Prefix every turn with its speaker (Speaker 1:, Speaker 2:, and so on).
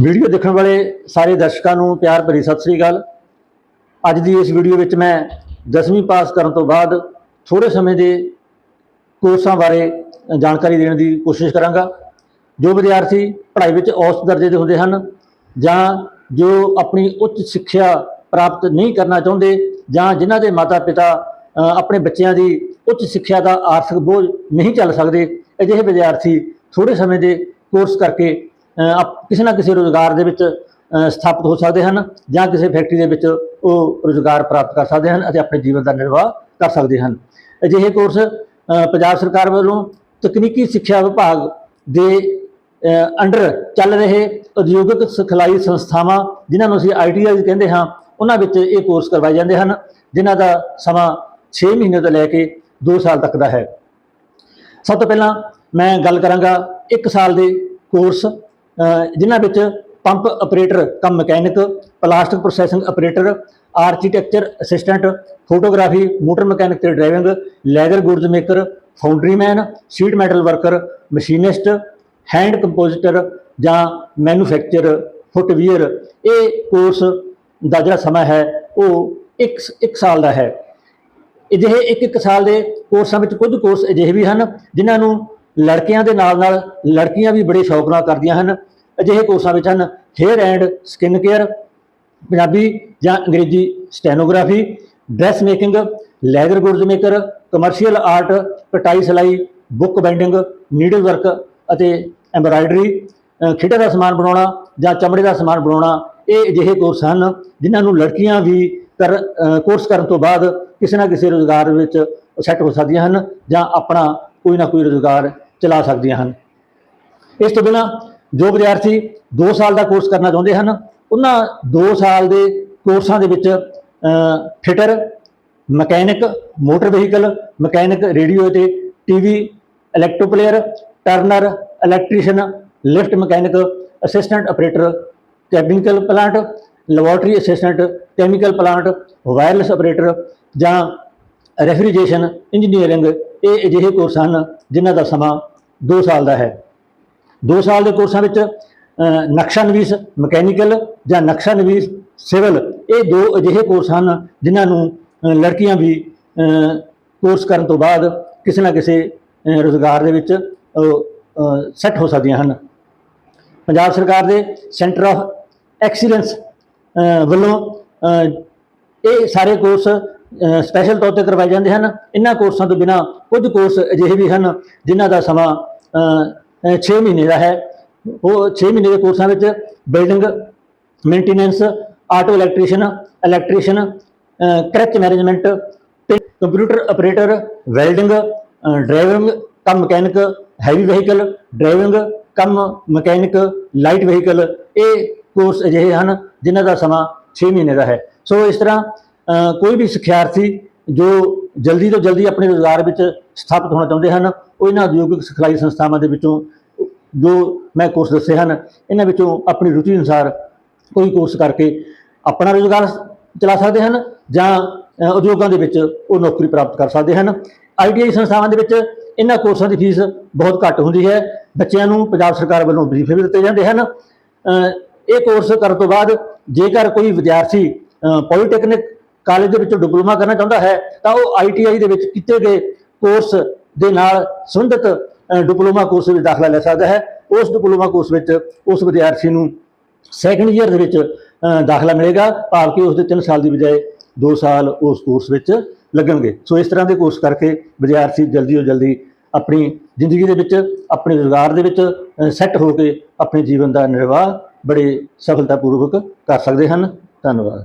Speaker 1: Video ਦੇਖਣ ਵਾਲੇ ਸਾਰੇ ਦਰਸ਼ਕਾਂ ਨੂੰ ਪਿਆਰ ਭਰੀ ਸਤਿ ਸ੍ਰੀ ਅਕਾਲ। ਅੱਜ ਦੀ ਇਸ ਵੀਡੀਓ ਵਿੱਚ ਮੈਂ 10ਵੀਂ ਪਾਸ ਕਰਨ ਤੋਂ ਬਾਅਦ ਥੋੜੇ ਸਮੇਂ ਦੇ ਕੋਰਸਾਂ ਬਾਰੇ ਜਾਣਕਾਰੀ ਦੇਣ ਦੀ ਕੋਸ਼ਿਸ਼ ਕਰਾਂਗਾ। ਜੋ ਵਿਦਿਆਰਥੀ ਪੜ੍ਹਾਈ ਵਿੱਚ ਔਸਤ ਦਰਜੇ ਦੇ ਹੁੰਦੇ ਹਨ ਜਾਂ ਜੋ ਆਪਣੀ ਉੱਚ ਸਿੱਖਿਆ ਪ੍ਰਾਪਤ ਨਹੀਂ ਕਰਨਾ ਚਾਹੁੰਦੇ ਜਾਂ ਜਿਨ੍ਹਾਂ ਦੇ ਮਾਤਾ-ਪਿਤਾ ਆਪਣੇ ਬੱਚਿਆਂ ਦੀ ਉੱਚ ਸਿੱਖਿਆ ਦਾ ਆਰਥਿਕ ਬੋਝ ਨਹੀਂ ਚੱਲ ਸਕਦੇ, ਅਜਿਹੇ ਵਿਦਿਆਰਥੀ ਥੋੜੇ ਸਮੇਂ ਦੇ ਕੋਰਸ ਕਰਕੇ ਕਿਸੇ ਨਾ ਕਿਸੇ ਰੋਜ਼ਗਾਰ ਦੇ ਵਿੱਚ ਸਥਾਪਿਤ ਹੋ ਸਕਦੇ ਹਨ ਜਾਂ ਕਿਸੇ ਫੈਕਟਰੀ ਦੇ ਵਿੱਚ ਉਹ ਰੋਜ਼ਗਾਰ ਪ੍ਰਾਪਤ ਕਰ ਸਕਦੇ ਹਨ ਅਤੇ ਆਪਣੇ ਜੀਵਨ ਦਾ ਨਿਰਵਾਹ ਕਰ ਸਕਦੇ ਹਨ। ਅਜਿਹੇ ਕੋਰਸ ਪੰਜਾਬ ਸਰਕਾਰ ਵੱਲੋਂ ਤਕਨੀਕੀ ਸਿੱਖਿਆ ਵਿਭਾਗ ਦੇ ਅੰਡਰ ਚੱਲ ਰਹੇ ਉਦਯੋਗਿਕ ਸਿਖਲਾਈ ਸੰਸਥਾਵਾਂ, ਜਿਨ੍ਹਾਂ ਨੂੰ ਅਸੀਂ ਆਈਟੀਆਈ ਕਹਿੰਦੇ ਹਾਂ, ਉਹਨਾਂ ਵਿੱਚ ਇਹ ਕੋਰਸ ਕਰਵਾਏ ਜਾਂਦੇ ਹਨ, ਜਿਨ੍ਹਾਂ ਦਾ ਸਮਾਂ 6 ਮਹੀਨੇ ਤੋਂ ਲੈ ਕੇ 2 ਸਾਲ ਤੱਕ ਦਾ ਹੈ। ਸਭ ਤੋਂ ਪਹਿਲਾਂ ਮੈਂ ਗੱਲ ਕਰਾਂਗਾ 1 ਸਾਲ ਦੇ ਕੋਰਸ ਜਿਨ੍ਹਾਂ ਵਿੱਚ pump operator, cum mechanic, plastic processing operator, architecture assistant, photography, motor mechanic ਤੇ driving, leather goods maker foundryman sheet metal worker, machinist, hand compositor ਜਾਂ ਮੈਨੂਫੈਕਚਰ, ਫੁੱਟਵੀਅਰ, ਇਹ ਕੋਰਸ ਦਾ ਜਿਹੜਾ ਸਮਾਂ ਹੈ, ਉਹ 1 1 ਸਾਲ ਦਾ ਹੈ। ਅਜਿਹੇ ਇੱਕ ਇੱਕ ਸਾਲ ਦੇ ਕੋਰਸਾਂ ਵਿੱਚ ਕੁਝ ਕੋਰਸ ਅਜਿਹੇ ਵੀ ਹਨ, ਜਿਨ੍ਹਾਂ ਨੂੰ ਲੜਕਿਆਂ ਦੇ ਨਾਲ ਨਾਲ ਲੜਕੀਆਂ ਵੀ ਬੜੇ ਸ਼ੌਕ ਨਾਲ ਕਰਦੀਆਂ ਹਨ। ਅਜਿਹੇ ਕੋਰਸਾਂ ਵਿੱਚ ਹਨ hair and skin care Punjabi ਜਾਂ ਅੰਗਰੇਜ਼ੀ stenography dress making leather goods maker commercial art ਕਟਾਈ ਸਿਲਾਈ ਬੁੱਕ ਬਾਈਂਡਿੰਗ ਨੀਡਲ ਵਰਕ ਅਤੇ ਐਮਬਰਾਇਡਰੀ ਖੇਡਾਂ ਦਾ ਸਮਾਨ ਬਣਾਉਣਾ ਜਾਂ ਚਮੜੇ ਦਾ ਸਮਾਨ ਬਣਾਉਣਾ ਇਹ ਅਜਿਹੇ ਕੋਰਸ ਹਨ ਜਿਨ੍ਹਾਂ ਨੂੰ ਲੜਕੀਆਂ ਵੀ ਕਰ ਕੋਰਸ ਕਰਨ ਤੋਂ ਬਾਅਦ ਕਿਸੇ ਨਾ ਕਿਸੇ ਰੋਜ਼ਗਾਰ ਵਿੱਚ ਸੈੱਟ ਹੋ ਸਕਦੀਆਂ ਹਨ ਜਾਂ ਆਪਣਾ ਕੋਈ ਨਾ ਕੋਈ ਰੋਜ਼ਗਾਰ ਚਲਾ ਸਕਦੀਆਂ ਹਨ। ਇਸ ਤੋਂ ਬਿਨਾ ਜੋ ਵਿਦਿਆਰਥੀ 2 ਸਾਲ ਦਾ ਕੋਰਸ ਕਰਨਾ ਚਾਹੁੰਦੇ ਹਨ, ਉਹਨਾਂ 2 ਸਾਲ ਦੇ ਕੋਰਸਾਂ ਦੇ ਵਿੱਚ fitter mechanic motor vehicle mechanic radio ਤੇ TV electroplater turner electrician lift mechanic assistant operator chemical plant laboratory assistant chemical plant wireless operator ਜਾਂ ਰੈਫਰੀਜਰੇਸ਼ਨ ਇੰਜੀਨੀਅਰਿੰਗ ਇਹ ਅਜਿਹੇ ਕੋਰਸ ਹਨ ਜਿਨ੍ਹਾਂ ਦਾ ਸਮਾਂ 2 ਸਾਲ ਦਾ ਹੈ। 2 ਸਾਲ ਦੇ ਕੋਰਸਾਂ ਵਿੱਚ ਨਕਸ਼ਾ ਨਵੀਸ ਮਕੈਨੀਕਲ ਜਾਂ ਨਕਸ਼ਾ ਨਵੀਸ ਸਿਵਲ ਇਹ ਦੋ ਅਜਿਹੇ ਕੋਰਸ ਹਨ ਜਿਨ੍ਹਾਂ ਨੂੰ ਲੜਕੀਆਂ ਵੀ ਕੋਰਸ ਕਰਨ ਤੋਂ ਬਾਅਦ ਕਿਸੇ ਨਾ ਕਿਸੇ ਅ, ਰੁਜ਼ਗਾਰ ਦੇ ਵਿੱਚ ਸੈੱਟ ਹੋ ਸਕਦੀਆਂ ਹਨ। ਪੰਜਾਬ ਸਰਕਾਰ ਦੇ ਸੈਂਟਰ ਆਫ ਐਕਸੀਲੈਂਸ ਵੱਲੋਂ ਇਹ ਸਾਰੇ ਕੋਰਸ ਸਪੈਸ਼ਲ ਤੌਰ ਤੇ ਕਰਵਾਏ ਜਾਂਦੇ ਹਨ। ਇਹਨਾਂ ਕੋਰਸਾਂ ਤੋਂ ਬਿਨਾ ਕੁਝ ਕੋਰਸ ਅਜਿਹੇ ਵੀ ਹਨ ਜਿਨ੍ਹਾਂ ਦਾ ਸਮਾਂ 6 ਮਹੀਨੇ ਦਾ ਹੈ। ਉਹ 6 ਮਹੀਨੇ ਦੇ ਕੋਰਸਾਂ ਵਿੱਚ building maintenance auto electrician electrician creche management ਤੇ computer operator welding driving cum mechanic heavy vehicle driving cum mechanic light vehicle ਇਹ ਕੋਰਸ ਅਜਿਹੇ ਹਨ ਜਿਨ੍ਹਾਂ ਦਾ ਸਮਾਂ 6 ਮਹੀਨੇ ਦਾ ਹੈ। ਸੋ ਇਸ ਤਰ੍ਹਾਂ ਕੋਈ ਵੀ ਸਿੱਖਿਆਰਥੀ ਜੋ ਜਲਦੀ ਤੋਂ ਜਲਦੀ ਆਪਣੇ ਰੋਜ਼ਗਾਰ ਵਿੱਚ ਸਥਾਪਿਤ ਹੋਣਾ ਚਾਹੁੰਦੇ ਹਨ, ਉਹ ਇਹਨਾਂ ਉਦਯੋਗਿਕ ਸਿਖਲਾਈ ਸੰਸਥਾਵਾਂ ਦੇ ਵਿੱਚੋਂ ਜੋ ਮੈਂ ਕੋਰਸ ਦੱਸੇ ਹਨ, ਇਹਨਾਂ ਵਿੱਚੋਂ ਆਪਣੀ ਰੁਚੀ ਅਨੁਸਾਰ ਕੋਈ ਕੋਰਸ ਕਰਕੇ ਆਪਣਾ ਰੋਜ਼ਗਾਰ ਚਲਾ ਸਕਦੇ ਹਨ ਜਾਂ ਉਦਯੋਗਾਂ ਦੇ ਵਿੱਚ ਉਹ ਨੌਕਰੀ ਪ੍ਰਾਪਤ ਕਰ ਸਕਦੇ ਹਨ। ਆਈਟੀਆਈ ਸੰਸਥਾਵਾਂ ਦੇ ਵਿੱਚ ਇਹਨਾਂ ਕੋਰਸਾਂ ਦੀ ਫੀਸ ਬਹੁਤ ਘੱਟ ਹੁੰਦੀ ਹੈ। ਬੱਚਿਆਂ ਨੂੰ ਪੰਜਾਬ ਸਰਕਾਰ ਵੱਲੋਂ ਵਜ਼ੀਫੇ ਵੀ ਦਿੱਤੇ ਜਾਂਦੇ ਹਨ। ਇਹ ਕੋਰਸ ਕਰਨ ਤੋਂ ਬਾਅਦ ਜੇਕਰ ਕੋਈ ਵਿਦਿਆਰਥੀ ਪੋਲੀਟੈਕਨਿਕ ਕਾਲਜ ਦੇ ਵਿੱਚੋਂ ਡਿਪਲੋਮਾ ਕਰਨਾ ਚਾਹੁੰਦਾ ਹੈ, ਤਾਂ ਉਹ ਆਈਟੀਆਈ ਦੇ ਵਿੱਚ ਕੀਤੇ ਗਏ ਕੋਰਸ ਦੇ ਨਾਲ ਸੰਬੰਧਿਤ ਡਿਪਲੋਮਾ ਕੋਰਸ ਵਿੱਚ ਦਾਖਲਾ ਲੈ ਸਕਦਾ ਹੈ। ਉਸ ਡਿਪਲੋਮਾ ਕੋਰਸ ਵਿੱਚ ਉਸ ਵਿਦਿਆਰਥੀ ਨੂੰ ਸੈਕੰਡ ਈਅਰ ਦੇ ਵਿੱਚ ਦਾਖਲਾ ਮਿਲੇਗਾ, ਭਾਵ ਕਿ ਉਸ ਦੇ 3 ਸਾਲ ਦੀ ਬਜਾਏ 2 ਸਾਲ ਉਸ ਕੋਰਸ ਵਿੱਚ ਲੱਗਣਗੇ। ਸੋ ਇਸ ਤਰ੍ਹਾਂ ਦੇ ਕੋਰਸ ਕਰਕੇ ਵਿਦਿਆਰਥੀ ਜਲਦੀ ਤੋਂ ਜਲਦੀ ਆਪਣੀ ਜ਼ਿੰਦਗੀ ਦੇ ਵਿੱਚ, ਆਪਣੇ ਰੁਜ਼ਗਾਰ ਦੇ ਵਿੱਚ ਸੈੱਟ ਹੋ ਕੇ ਆਪਣੇ ਜੀਵਨ ਦਾ ਨਿਰਵਾਹ ਬੜੇ ਸਫਲਤਾਪੂਰਵਕ ਕਰ ਸਕਦੇ ਹਨ। ਧੰਨਵਾਦ।